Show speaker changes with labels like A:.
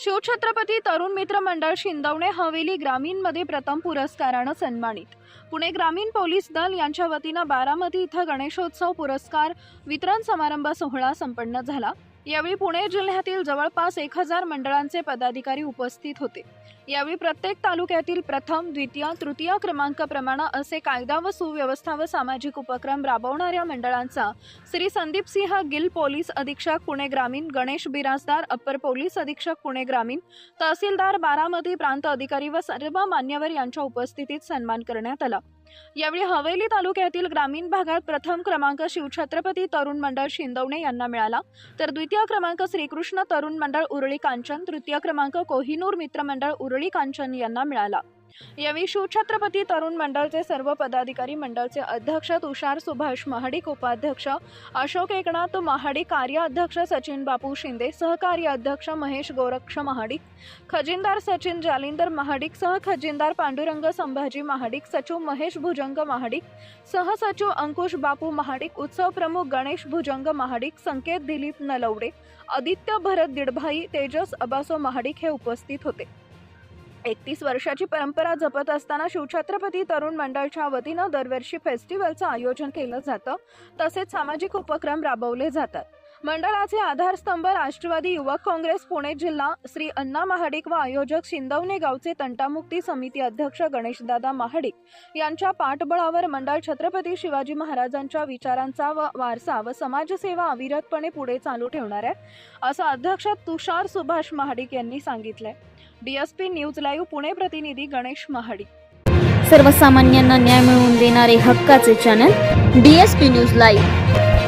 A: शिवछत्रपती तरुण मित्र मंडळ शिंदवणे हवेली ग्रामीणमध्ये प्रथम पुरस्कारानं सन्मानित. पुणे ग्रामीण पोलीस दल यांच्या वतीनं बारामती इथं गणेशोत्सव पुरस्कार वितरण समारंभ सोहळा संपन्न झाला. यावेळी पुणे जिल्ह्यातील जवळपास एक हजार मंडळांचे पदाधिकारी उपस्थित होते. यावेळी प्रत्येक तालुक्यातील प्रथम द्वितीय तृतीय क्रमांकाप्रमाणे असे कायदा व सुव्यवस्था व सामाजिक उपक्रम राबवणाऱ्या मंडळांचा श्री संदीप सिंह गिल पोलीस अधीक्षक पुणे ग्रामीण गणेश बिराजदार अप्पर पोलीस अधीक्षक पुणे ग्रामीण तहसीलदार बारामती प्रांत अधिकारी व सर्व मान्यवर यांच्या उपस्थितीत सन्मान करण्यात आला. यावेळी हवेली तालुक्यातील ग्रामीण भागात प्रथम क्रमांक शिवछत्रपती तरुण मंडळ शिंदवणे यांना मिळाला. तर द्वितीय क्रमांक श्रीकृष्ण तरुण मंडळ उरळी कांचन तृतीय क्रमांक कोहिनूर मित्र मंडळ उरळी कांचन यांना मिळाला. यावेळी शिवछत्रपती तरुण मंडळचे सर्व पदाधिकारी मंडळचे अध्यक्ष तुषार सुभाष महाडिक उपाध्यक्ष अशोक एकनाथ महाडिक कार्य अध्यक्ष सचिन बापू शिंदे सहकार्य अध्यक्ष महेश गोरक्ष महाडिक खजिनदार सचिन जालिंदर महाडिक सह खजिनदार पांडुरंग संभाजी महाडिक सचिव महेश भुजंग महाडिक सहसचिव अंकुश बापू महाडिक उत्सव प्रमुख गणेश भुजंग महाडिक संकेत दिलीप नलवडे आदित्य भरत दिडभाई तेजस अबासो महाडिक हे उपस्थित होते. एकतीस वर्षाची परंपरा जपत असताना शिवछत्रपती तरुण मंडळच्या वतीनं दरवर्षी फेस्टिवलचं आयोजन केलं जातं. तसेच सामाजिक उपक्रम राबवले जातात. मंडळाचे आधारस्तंभ राष्ट्रवादी युवक काँग्रेस पुणे जिल्हा श्री अण्णा महाडिक व आयोजक शिंदवणे गावचे तंटामुक्ती समिती अध्यक्ष गणेशदादा महाडिक यांच्या पाठबळावर मंडळ छत्रपती शिवाजी महाराजांच्या विचारांचा व वारसा व समाजसेवा अविरतपणे पुढे चालू ठेवणार आहे असं अध्यक्ष तुषार सुभाष महाडिक यांनी सांगितलंय. डीएसपी न्यूज लाईव्ह पुणे प्रतिनिधी गणेश महाडिक.
B: सर्वसामान्यांना न्याय मिळवून देणारे हक्काचे channel D S P news live.